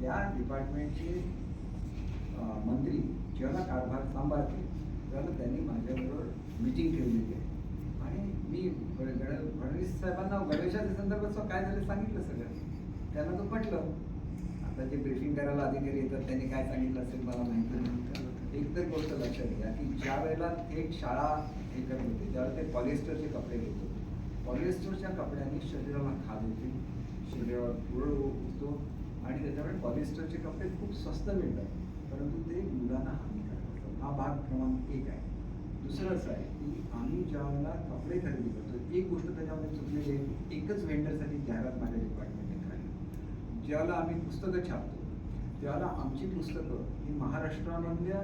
त्या डिपार्टमेंटचे मंत्री जेव्हा कारभार सांभाळते तेव्हा त्यांनी माझ्याबरोबर मिटिंग ठेवलेली आहे. आणि मी गण- फडणवीस साहेबांना गणेशाच्या संदर्भात काय झालं सांगितलं सगळं. त्यांना तो पटलं. आता जे ब्रिफिंग करायला अधिकारी येतात त्यांनी काय सांगितलं असेल मला माहिती नाही. एक तर गोष्ट लक्षात घ्या की ज्या वेळेला एक शाळा हे करत होते त्यावेळेला ते पॉलिस्टरचे कपडे घेत होते पॉलिएस्टरच्या कपड्यांनी शरीराला खाज होते. कारण पॉलिस्टरचे कपडे खूप स्वस्त मिळतात परंतु ते मुलांना हानिकारक हा भाग क्रमांक एक आहे. दुसरं असं आहे की आम्ही ज्यावेळेला कपडे खरेदी करतो एक गोष्ट त्याच्यामध्ये चुकलेली आहे एकच व्हेंडरसाठी जाहिरात माझ्या डिपार्टमेंटने काढली ज्याला आम्ही पुस्तकं छापतो त्याला आमची पुस्तकं ही महाराष्ट्रामधल्या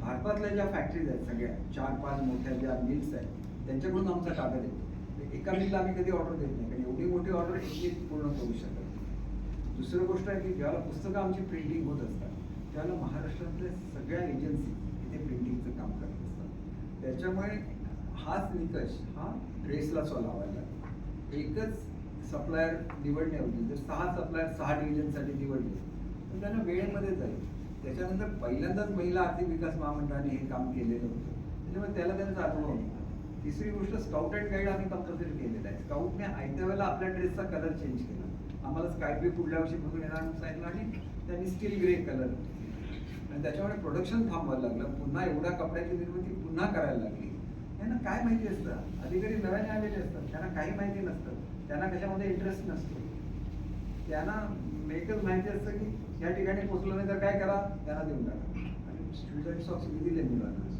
भारतातल्या ज्या फॅक्टरीज आहेत सगळ्या चार पाच मोठ्या ज्या मिल्स आहेत त्यांच्याकडून आमचा कागद येतो. एका मिलला आम्ही कधी ऑर्डर देत नाही कारण एवढी मोठी ऑर्डर एक पूर्ण करू शकत नाही. दुसरं गोष्ट आहे की ज्यावेळेला पुस्तकं आमची प्रिंटिंग होत असतात त्यावेळेला महाराष्ट्रातल्या सगळ्या एजन्सी इथे प्रिंटिंगचं काम करत असतात. त्याच्यामुळे हाच निकष हा ड्रेसला सो लावायला लागतो एकच सप्लायर निवडण्याऐवजी जर सहा सप्लायर सहा डिव्हिजनसाठी निवडले तर त्यांना वेळेमध्ये जाईल. त्याच्यानंतर पहिल्यांदाच महिला आर्थिक विकास महामंडळाने हे काम केलेलं होतं. त्याच्यामुळे त्याला त्यांचा अनुभव होता. तिसरी गोष्ट स्काउट अँड गाईड आम्ही कंपल्सरी केलेलं आहे. स्काउटने आयत्या वेळेला आपल्या ड्रेसचा कलर चेंज केला. आम्हाला स्काय पुढल्या वर्षी बघून येणार सांगितलं आणि त्यांनी स्टील ग्रे कलर आणि त्याच्यामुळे प्रोडक्शन थांबवायला लागलं. पुन्हा एवढ्या कपड्याची निर्मिती पुन्हा करायला लागली. यांना काय माहिती असतं? अधिकारी नव्याने आलेले असतात. त्यांना काही माहिती नसतं. त्यांना कशामध्ये इंटरेस्ट नसतो. त्यांना एकच माहिती असतं की या ठिकाणी पोचलं नाही तर काय करा? त्यांना देऊन टाका. आणि स्टुडंट सॉक्स मी दिले मुलांना.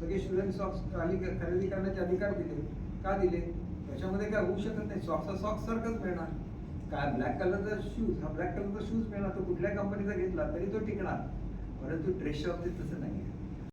सगळे स्टुडंट सॉक्स खाली खरेदी करण्याचे अधिकार दिले. का दिले? त्याच्यामध्ये काय होऊ शकत नाही. सॉक्सचा सॉक्स सारखंच मिळणार. काय ब्लॅक कलरचा शूज हा ब्लॅक कलरचा शूज मिळणार. तो कुठल्या कंपनीचा घेतला? तरी तो टिकणार. परंतु ड्रेसच्या बाबतीत तसं नाही आहे